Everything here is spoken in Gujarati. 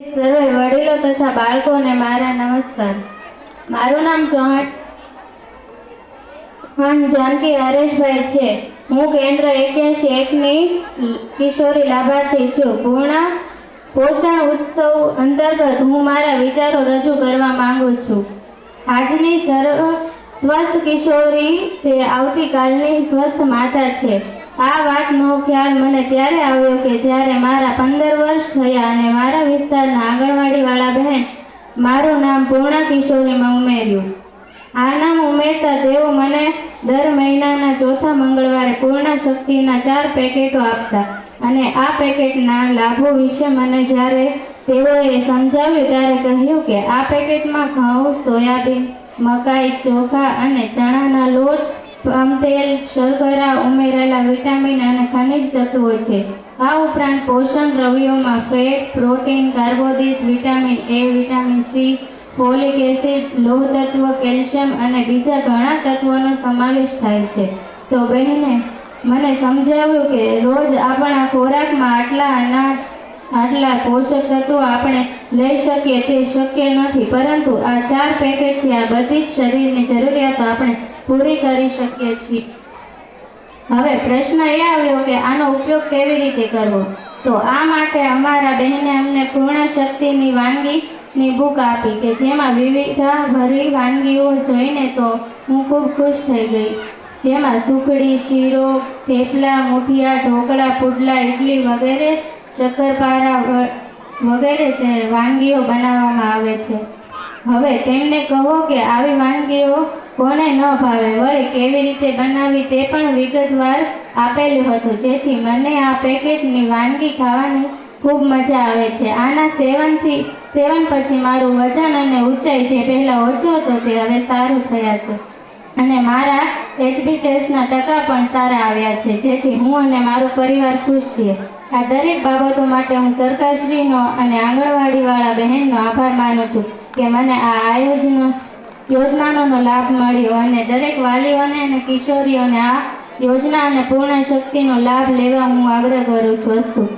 સર્વે વડીલો તથા બાળકોને મારા નમસ્કાર. મારું નામ ચૌહાણ જાનકી હરેશભાઈ છે. હું કેન્દ્ર એક્યાસી એકની કિશોરી લાભાર્થી છું. પૂર્ણ પોષણ ઉત્સવ અંતર્ગત હું મારા વિચારો રજૂ કરવા માંગુ છું. આજની સર્વ સ્વસ્થ કિશોરી તે આવતીકાલની સ્વસ્થ માતા છે. આ વાતનો ખ્યાલ મને ત્યારે આવ્યો કે જ્યારે મારા પંદર વર્ષ થયા અને મારા વિસ્તારના આંગણવાડીવાળા બહેન મારું નામ પૂર્ણા કિશોરીમાં ઉમેર્યું. આ નામ ઉમેરતા તેઓ મને દર મહિનાના ચોથા મંગળવારે પૂર્ણ શક્તિના ચાર પેકેટો આપતા અને આ પેકેટના લાભો વિશે મને જ્યારે તેઓએ સમજાવ્યું ત્યારે કહ્યું કે આ પેકેટમાં ઘઉં, સોયાબીન, મકાઈ, ચોખા અને ચણાના લોટ પામ તેલ, શર્કરા, ઉમેરેલા વિટામિન અને ખનિજ તત્વો છે. આ ઉપરાંત પોષણ દ્રવ્યોમાં fat, protein, કાર્બોદિત vitamin A, vitamin C, folic acid, લોહ તત્વ, કેલ્શિયમ અને બીજા ઘણા તત્વોનો સમાવેશ થાય છે. તો બહેને, મને સમજાવ્યું કે રોજ આપણા ખોરાકમાં આટલા અનાજ આટલા પોષક તત્વો આપણે લઈ શકીએ તે શક્ય નથી. પરંતુ આ ચાર પેકેટથી આ બધી જ શરીરની જરૂરિયાતો આપણે પૂરી કરી શકીએ છીએ. હવે પ્રશ્ન એ આવ્યો કે આનો ઉપયોગ કેવી રીતે કરવો? તો આ માટે અમારા બહેને અમને પૂર્ણ શક્તિની વાનગીની બુક આપી કે જેમાં વિવિધતા ભરી વાનગીઓ જોઈને તો હું ખૂબ ખુશ થઈ ગઈ. જેમાં સુખડી, શીરો, થેપલા, મુઠિયા, ઢોકળા, પુડલા ઇડલી વગેરે શક્કરપારા વગેરે વાનગીઓ બનાવવામાં આવે છે. હવે તેમને કહો કે આવી વાનગીઓ કોને ન ભાવે, વળી કેવી રીતે બનાવી તે પણ વિગતવાર આપેલું હતું. જેથી મને આ પેકેટની વાનગી ખાવાની ખૂબ મજા આવે છે. આના સેવનથી, સેવન પછી મારું વજન અને ઊંચાઈ જે પહેલાં ઓછું હતું તે હવે સારું થયા છે. અને મારા એચબી ટેસ્ટના ટકા પણ સારા આવ્યા છે. જેથી હું અને મારો પરિવાર ખુશ છીએ. આ દરેક બાબતો માટે હું સરકારશ્રીનો અને આંગણવાડીવાળા બહેનનો આભાર માનું છું કે મને આ આયોજનો યોજનાનો લાભ મળ્યો અને દરેક વાલીઓને અને કિશોરીઓને આ યોજના અને પૂર્ણ શક્તિનો લાભ લેવા હું આગ્રહ કરું છું.